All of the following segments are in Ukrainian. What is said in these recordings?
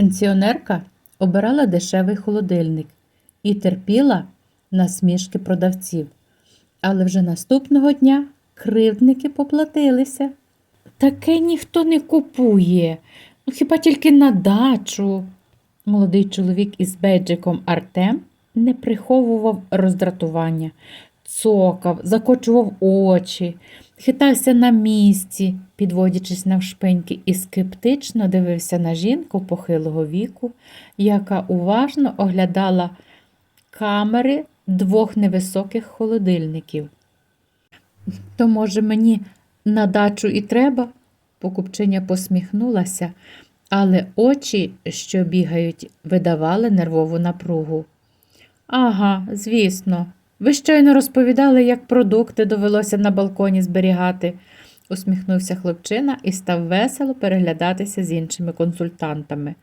Пенсіонерка обирала дешевий холодильник і терпіла насмішки продавців. Але вже наступного дня кривдники поплатилися. Таке ніхто не купує, ну хіба тільки на дачу. Молодий чоловік із бейджиком Артем не приховував роздратування, цокав, закочував очі, хитався на місці, підводячись навшпиньки, і скептично дивився на жінку похилого віку, яка уважно оглядала камери двох невисоких холодильників. То, може, мені на дачу і треба? Покупчиня посміхнулася, але очі, що бігають, видавали нервову напругу. Ага, звісно. Ви щойно розповідали, як продукти довелося на балконі зберігати, усміхнувся хлопчина і став весело переглядатися з іншими консультантами.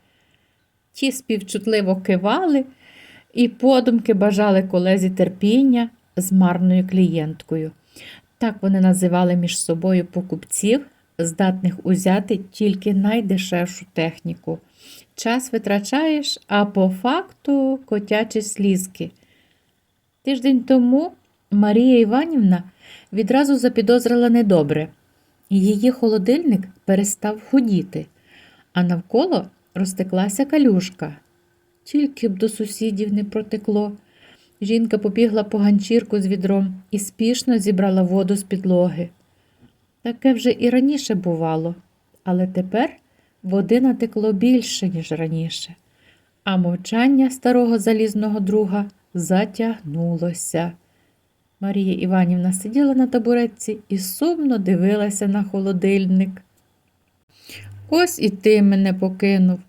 Ті співчутливо кивали і подумки бажали колезі терпіння з марною клієнткою. Так вони називали між собою покупців, здатних узяти тільки найдешевшу техніку. Час витрачаєш, а по факту котячі слізки. Тиждень тому Марія Іванівна відразу запідозрила недобре. Її холодильник перестав худіти, а навколо розтеклася калюшка. Тільки б до сусідів не протекло. Жінка побігла по ганчірку з відром і спішно зібрала воду з підлоги. Таке вже і раніше бувало, але тепер води натекло більше, ніж раніше, а мовчання старого залізного друга затягнулося. Марія Іванівна сиділа на табуретці і сумно дивилася на холодильник. Ось і ти мене покинув.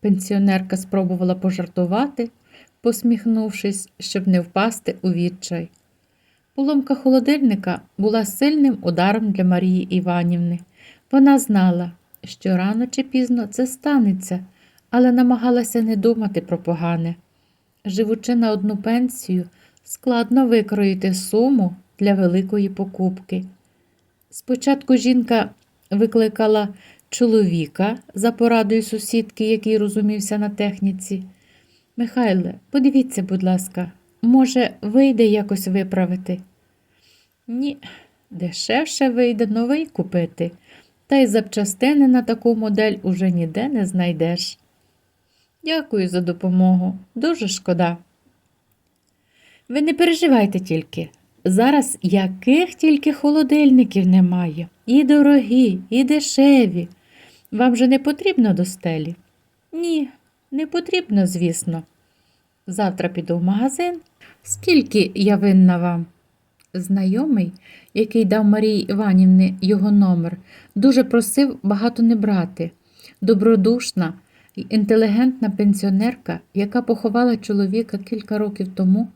Пенсіонерка спробувала пожартувати, посміхнувшись, щоб не впасти у відчай. Поломка холодильника була сильним ударом для Марії Іванівни. Вона знала, що рано чи пізно це станеться, але намагалася не думати про погане. Живучи на одну пенсію, складно викроїти суму для великої покупки. Спочатку жінка викликала чоловіка за порадою сусідки, який розумівся на техніці. Михайле, подивіться, будь ласка, може, вийде якось виправити? Ні, дешевше вийде новий купити, та й запчастини на таку модель уже ніде не знайдеш. Дякую за допомогу. Дуже шкода. Ви не переживайте тільки. Зараз яких тільки холодильників немає. І дорогі, і дешеві. Вам же не потрібно до стелі? Ні, не потрібно, звісно. Завтра піду в магазин. Скільки я винна вам? Знайомий, який дав Марії Іванівні його номер, дуже просив багато не брати. Добродушна інтелігентна пенсіонерка, яка поховала чоловіка кілька років тому,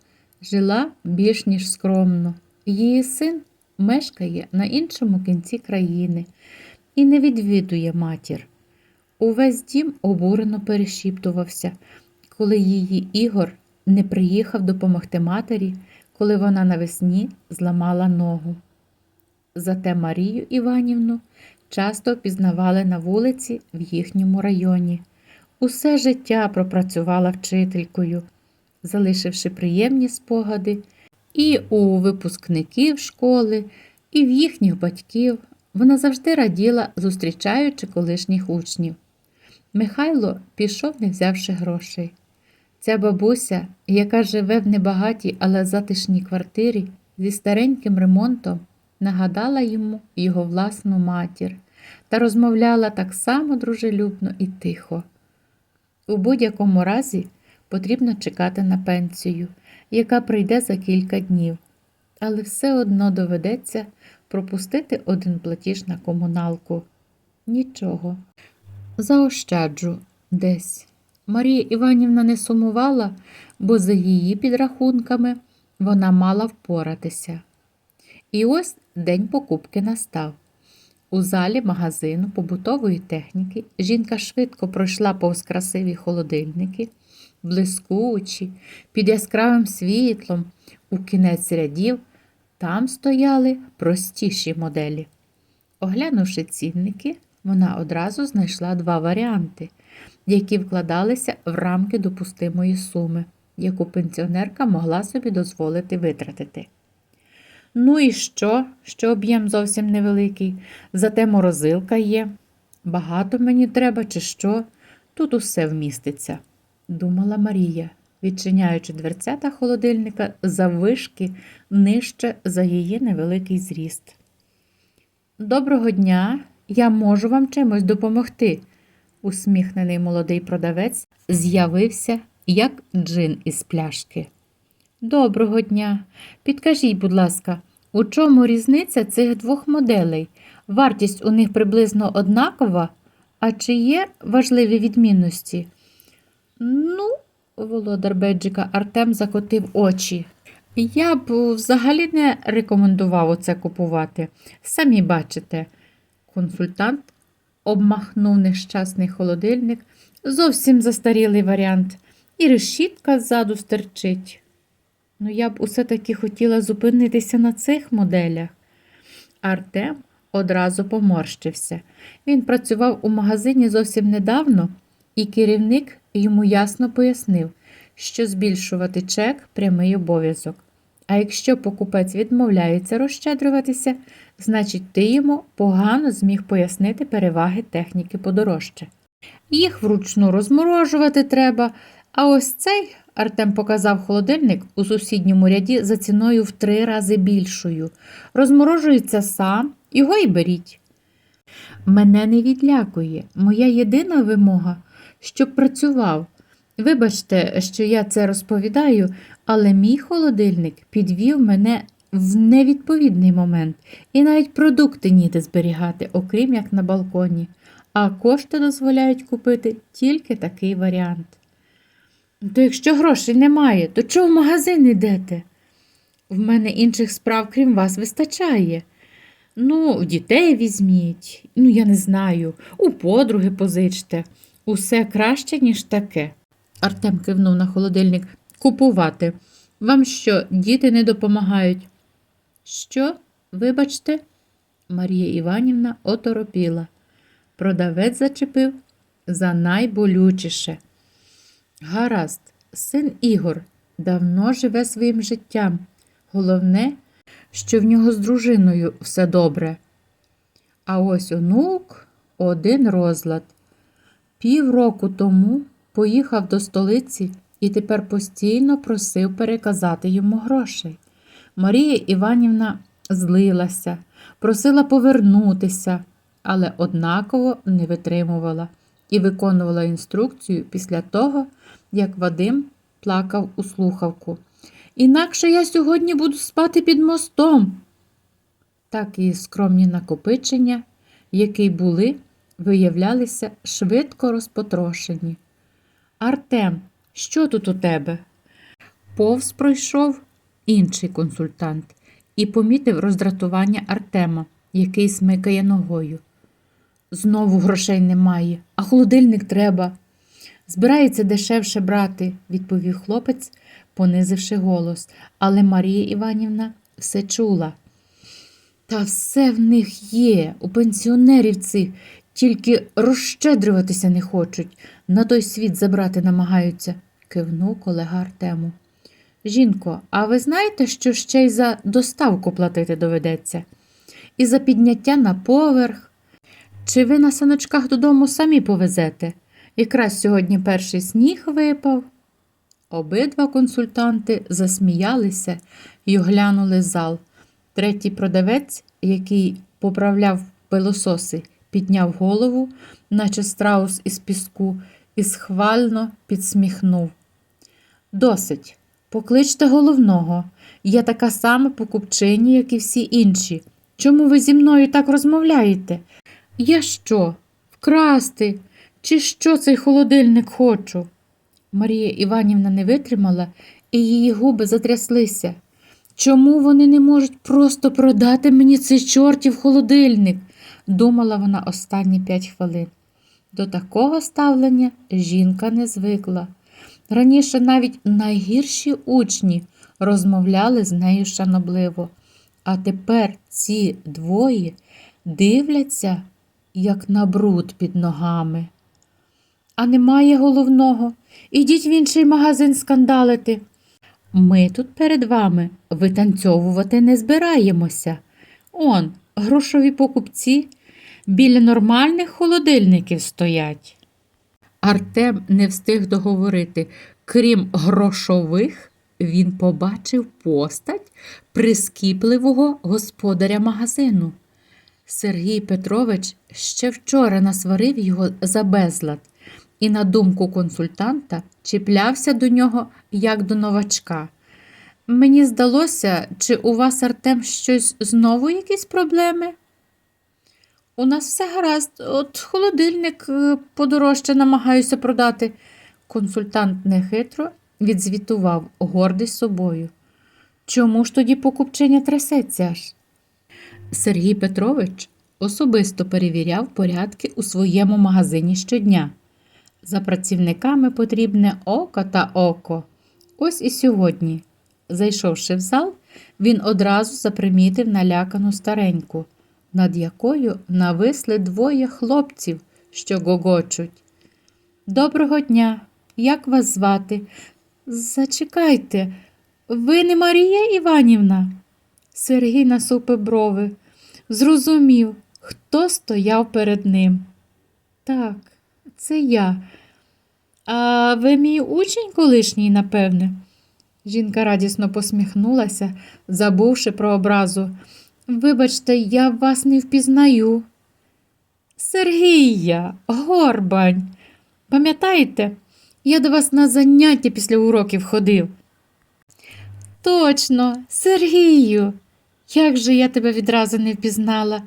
жила більш ніж скромно. Її син мешкає на іншому кінці країни і не відвідує матір. Увесь дім обурено перешіптувався, коли її Ігор не приїхав допомогти матері, коли вона навесні зламала ногу. Зате Марію Іванівну часто впізнавали на вулиці в їхньому районі. Усе життя пропрацювала вчителькою, залишивши приємні спогади і у випускників школи, і в їхніх батьків. Вона завжди раділа, зустрічаючи колишніх учнів. Михайло пішов, не взявши грошей. Ця бабуся, яка живе в небагатій, але затишній квартирі зі стареньким ремонтом, нагадала йому його власну матір та розмовляла так само дружелюбно і тихо. У будь-якому разі потрібно чекати на пенсію, яка прийде за кілька днів, але все одно доведеться пропустити один платіж на комуналку. Нічого. Заощаджу десь. Марія Іванівна не сумувала, бо за її підрахунками вона мала впоратися. І ось день покупки настав. У залі магазину побутової техніки жінка швидко пройшла повз красиві холодильники, блискучі, під яскравим світлом, у кінець рядів, там стояли простіші моделі. Оглянувши цінники, вона одразу знайшла два варіанти. які вкладалися в рамки допустимої суми, яку пенсіонерка могла собі дозволити витратити. Ну і що, що об'єм зовсім невеликий, зате морозилка є. Багато мені треба, чи що, тут усе вміститься, думала Марія, відчиняючи дверцята холодильника заввишки нижче за її невеликий зріст. Доброго дня, я можу вам чимось допомогти. Усміхнений молодий продавець з'явився, як джин із пляшки. Доброго дня. Підкажіть, будь ласка, у чому різниця цих двох моделей? Вартість у них приблизно однакова, а чи є важливі відмінності? Ну, володар Беджика Артем закотив очі. Я б взагалі не рекомендував оце купувати. Самі бачите, консультант обмахнув нещасний холодильник, зовсім застарілий варіант, і решітка ззаду стерчить. Ну, я б усе таки хотіла зупинитися на цих моделях. Артем одразу поморщився. Він працював у магазині зовсім недавно, і керівник йому ясно пояснив, що збільшувати чек прямий обов'язок. А якщо покупець відмовляється розщедрюватися, значить ти йому погано зміг пояснити переваги техніки подорожче. Їх вручну розморожувати треба, а ось цей Артем показав холодильник у сусідньому ряді за ціною в три рази більшою. Розморожується сам, його й беріть. Мене не відлякує. Моя єдина вимога, щоб працював. Вибачте, що я це розповідаю, але мій холодильник підвів мене в невідповідний момент, і навіть продукти ніде зберігати, окрім як на балконі, а кошти дозволяють купити тільки такий варіант. То якщо грошей немає, то чого в магазин йдете? В мене інших справ, крім вас, вистачає. Ну, дітей візьміть, ну, я не знаю, у подруги позичте. Усе краще, ніж таке. Артем кивнув на холодильник. Купувати. Вам що, діти не допомагають? Що? Вибачте, Марія Іванівна оторопіла. Продавець зачепив за найболючіше. Гаразд, син Ігор давно живе своїм життям. Головне, що в нього з дружиною все добре. А ось онук один розлад. Півроку тому поїхав до столиці і тепер постійно просив переказати йому грошей. Марія Іванівна злилася, просила повернутися, але однаково не витримувала і виконувала інструкцію після того, як Вадим плакав у слухавку. Інакше я сьогодні буду спати під мостом. Так і скромні накопичення, які були, виявлялися швидко розпотрошені. Артем, що тут у тебе? Повз пройшов інший консультант і помітив роздратування Артема, який смикає ногою. Знову грошей немає, а холодильник треба. Збирається дешевше брати, відповів хлопець, понизивши голос, але Марія Іванівна все чула. Та все в них є, у пенсіонерів цих, тільки розщедрюватися не хочуть, на той світ забрати намагаються, кивнув колега Артему. Жінко, а ви знаєте, що ще й за доставку платити доведеться? І за підняття на поверх? Чи ви на саночках додому самі повезете? Якраз сьогодні перший сніг випав. Обидва консультанти засміялися і оглянули зал. Третій продавець, який поправляв пилососи, підняв голову, наче страус із піску, і схвально підсміхнув. Досить, покличте головного. Я така сама покупчині, як і всі інші. Чому ви зі мною так розмовляєте? Я що? Вкрасти? Чи що цей холодильник хочу? Марія Іванівна не витримала, і її губи затряслися. Чому вони не можуть просто продати мені цей чортів холодильник? думала вона останні п'ять хвилин. До такого ставлення жінка не звикла. Раніше навіть найгірші учні розмовляли з нею шанобливо, а тепер ці двоє дивляться, як на бруд під ногами. А немає головного. Ідіть в інший магазин скандалити. Ми тут перед вами витанцьовувати не збираємося. Он, грошові покупці біля нормальних холодильників стоять. Артем не встиг договорити. Крім грошових, він побачив постать прискіпливого господаря магазину. Сергій Петрович ще вчора насварив його за безлад і, на думку консультанта, чіплявся до нього як до новачка. Мені здалося, чи у вас, Артем, щось знову якісь проблеми? У нас все гаразд, от холодильник е, подорожче намагаюся продати. Консультант нехитро відзвітував, гордий собою. Чому ж тоді покупчиня трясеться аж? Сергій Петрович особисто перевіряв порядки у своєму магазині щодня. За працівниками потрібне око та око. Ось і сьогодні. Зайшовши в зал, він одразу запримітив налякану стареньку, над якою нависли двоє хлопців, що гогочуть. Доброго дня, як вас звати? Зачекайте, ви не Марія Іванівна? Сергій насупив брови. Зрозумів, хто стояв перед ним. Так, це я. А ви мій учень колишній, напевне. Жінка радісно посміхнулася, забувши про образу. Вибачте, я вас не впізнаю. Сергія, горбань. Пам'ятаєте, я до вас на заняття після уроків ходив. Точно, Сергію, як же я тебе відразу не впізнала.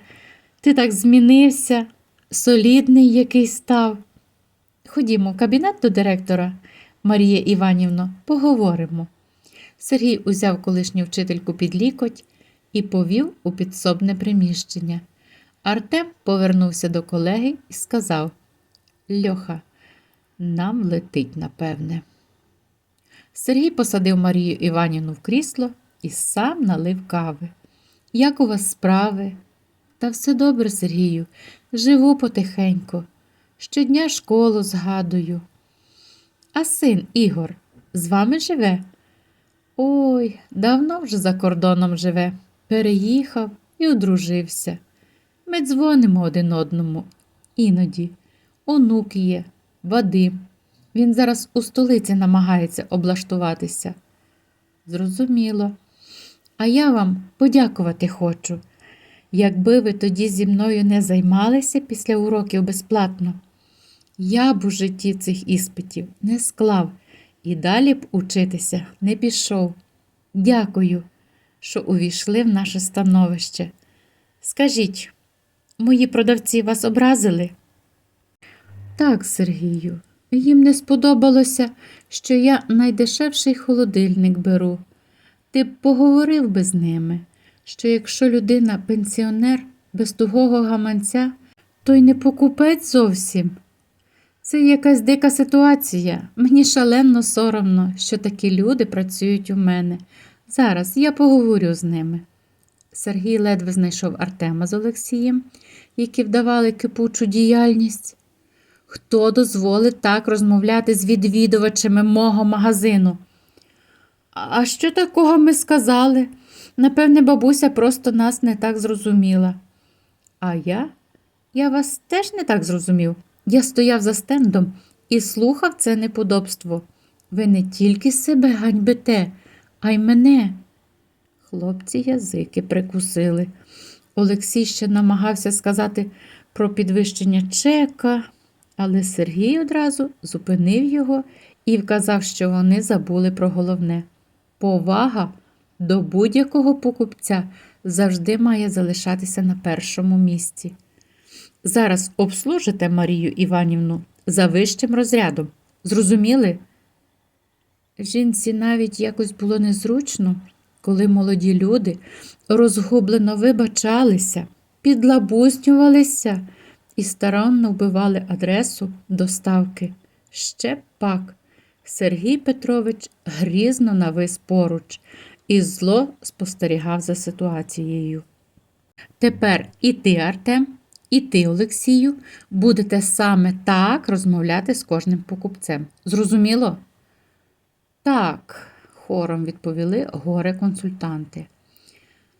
Ти так змінився, солідний який став. Ходімо в кабінет до директора, Марія Іванівно, поговоримо. Сергій узяв колишню вчительку під лікоть і повів у підсобне приміщення. Артем повернувся до колеги і сказав: Льоха, нам летить, напевне. Сергій посадив Марію Іванівну в крісло і сам налив кави. Як у вас справи? Та все добре, Сергію, живу потихеньку. Щодня школу згадую. А син Ігор з вами живе? Ой, давно вже за кордоном живе. Переїхав і одружився. Ми дзвонимо один одному. Іноді. Онук є, Вадим. Він зараз у столиці намагається облаштуватися. Зрозуміло. А я вам подякувати хочу. Якби ви тоді зі мною не займалися після уроків безплатно, я б у житті цих іспитів не склав і далі б учитися не пішов. Дякую, що увійшли в наше становище. Скажіть, мої продавці вас образили? Так, Сергію, їм не сподобалося, що я найдешевший холодильник беру. Ти б поговорив би з ними, що якщо людина пенсіонер без тугого гаманця, то й не покупець зовсім. Це якась дика ситуація. Мені шалено соромно, що такі люди працюють у мене. Зараз я поговорю з ними. Сергій ледве знайшов Артема з Олексієм, які вдавали кипучу діяльність. Хто дозволить так розмовляти з відвідувачами мого магазину? А що такого ми сказали? Напевне, бабуся просто нас не так зрозуміла. А я? Я вас теж не так зрозумів. Я стояв за стендом і слухав це неподобство. Ви не тільки себе ганьбите, а й мене. Хлопці язики прикусили. Олексій ще намагався сказати про підвищення чека, але Сергій одразу зупинив його і вказав, що вони забули про головне. Повага до будь-якого покупця завжди має залишатися на першому місці. Зараз обслужите Марію Іванівну за вищим розрядом. Зрозуміли? Жінці навіть якось було незручно, коли молоді люди розгублено вибачалися, підлабузнювалися і старанно вбивали адресу доставки. Ще пак. Сергій Петрович грізно навис поруч і зло спостерігав за ситуацією. Тепер і ти, Артем, І ти, Олексію, будете саме так розмовляти з кожним покупцем. Зрозуміло? Так, хором відповіли горе-консультанти.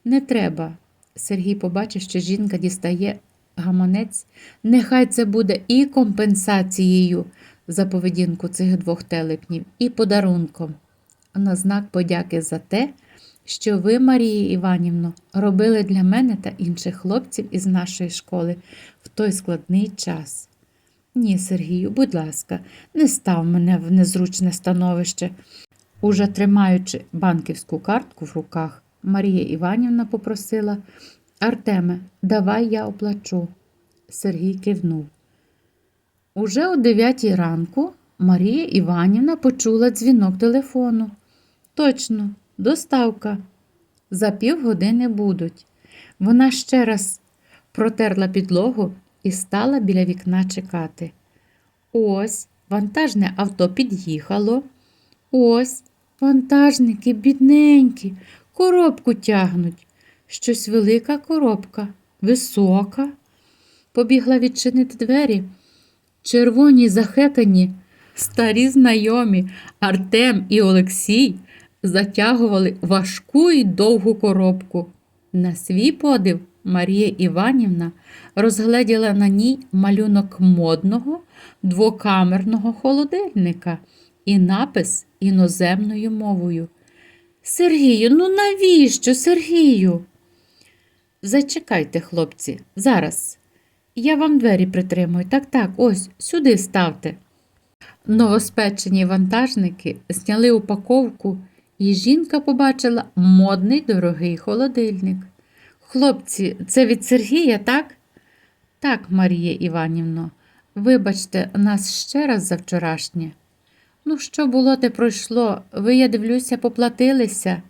Не треба. Сергій побачив, що жінка дістає гаманець. Нехай це буде і компенсацією за поведінку цих двох телепнів, і подарунком. На знак подяки за те, що ви, Марія Іванівно, робили для мене та інших хлопців із нашої школи в той складний час. Ні, Сергію, будь ласка, не став мене в незручне становище. Уже тримаючи банківську картку в руках, Марія Іванівна попросила Артеме, давай я оплачу. Сергій кивнув. Уже о дев'ятій ранку Марія Іванівна почула дзвінок телефону. Точно, доставка. За півгодини будуть. Вона ще раз протерла підлогу і стала біля вікна чекати. Ось вантажне авто під'їхало. Ось вантажники бідненькі, коробку тягнуть. Щось велика коробка, висока. Побігла відчинити двері. Червоні захекані, старі знайомі Артем і Олексій затягували важку й довгу коробку. На свій подив Марія Іванівна розгледіла на ній малюнок модного двокамерного холодильника і напис іноземною мовою. Сергію, ну навіщо, Сергію? Зачекайте, хлопці, зараз. Я вам двері притримую. Так, так, ось сюди ставте. Новоспечені вантажники зняли упаковку, і жінка побачила модний дорогий холодильник. Хлопці, це від Сергія, так? Так, Марія Іванівно, вибачте нас ще раз за вчорашнє. Ну, що було, те пройшло. Ви, я дивлюся, поплатилися.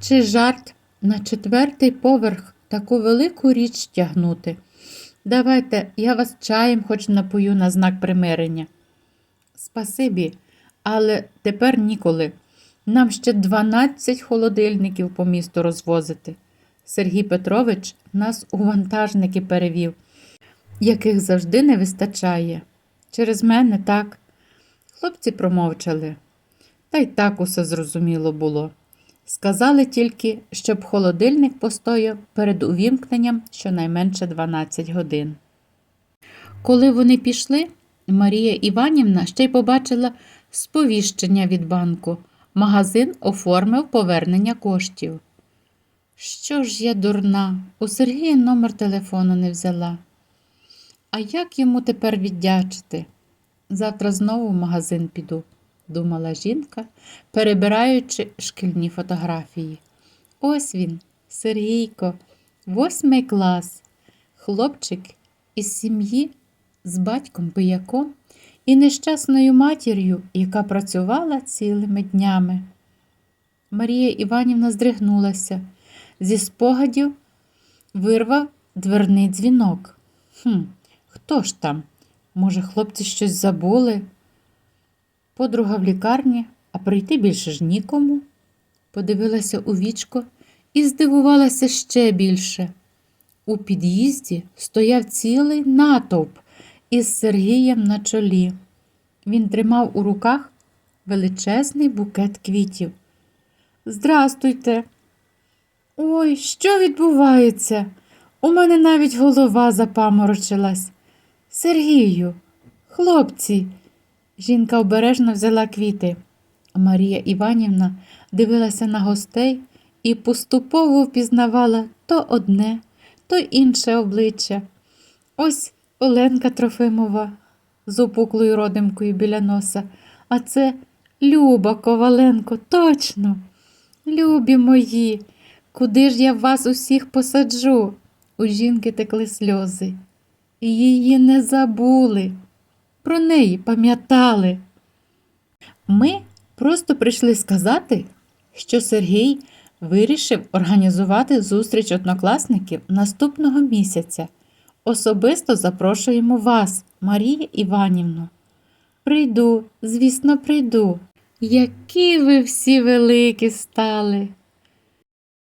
Чи жарт на четвертий поверх таку велику річ тягнути? Давайте, я вас чаєм хоч напою на знак примирення. Спасибі, але тепер ніколи. Нам ще 12 холодильників по місту розвозити. Сергій Петрович нас у вантажники перевів, яких завжди не вистачає. Через мене так. Хлопці промовчали. Та й так усе зрозуміло було. Сказали тільки, щоб холодильник постояв перед увімкненням щонайменше 12 годин. Коли вони пішли, Марія Іванівна ще й побачила сповіщення від банку. Магазин оформив повернення коштів. Що ж я дурна, у Сергія номер телефону не взяла. А як йому тепер віддячити? Завтра знову в магазин піду, думала жінка, перебираючи шкільні фотографії. Ось він, Сергійко, восьмий клас, хлопчик із сім'ї з батьком пияком і нещасною матір'ю, яка працювала цілими днями. Марія Іванівна здригнулася. Зі спогадів вирвав дверний дзвінок. Хм, хто ж там? Може, хлопці щось забули? Подруга в лікарні, а прийти більше ж нікому. Подивилася у вічко і здивувалася ще більше. У під'їзді стояв цілий натовп із Сергієм на чолі. Він тримав у руках величезний букет квітів. Здрастуйте. Ой, що відбувається? У мене навіть голова запаморочилась. Сергію, хлопці. Жінка обережно взяла квіти. Марія Іванівна дивилася на гостей і поступово впізнавала то одне, то інше обличчя. Ось Оленка Трофимова з опуклою родимкою біля носа, а це Люба Коваленко, точно. Любі мої, куди ж я вас усіх посаджу? У жінки текли сльози. Її не забули. Про неї пам'ятали. Ми просто прийшли сказати, що Сергій вирішив організувати зустріч однокласників наступного місяця. Особисто запрошуємо вас, Марія Іванівну. Прийду, звісно, прийду. Які ви всі великі стали.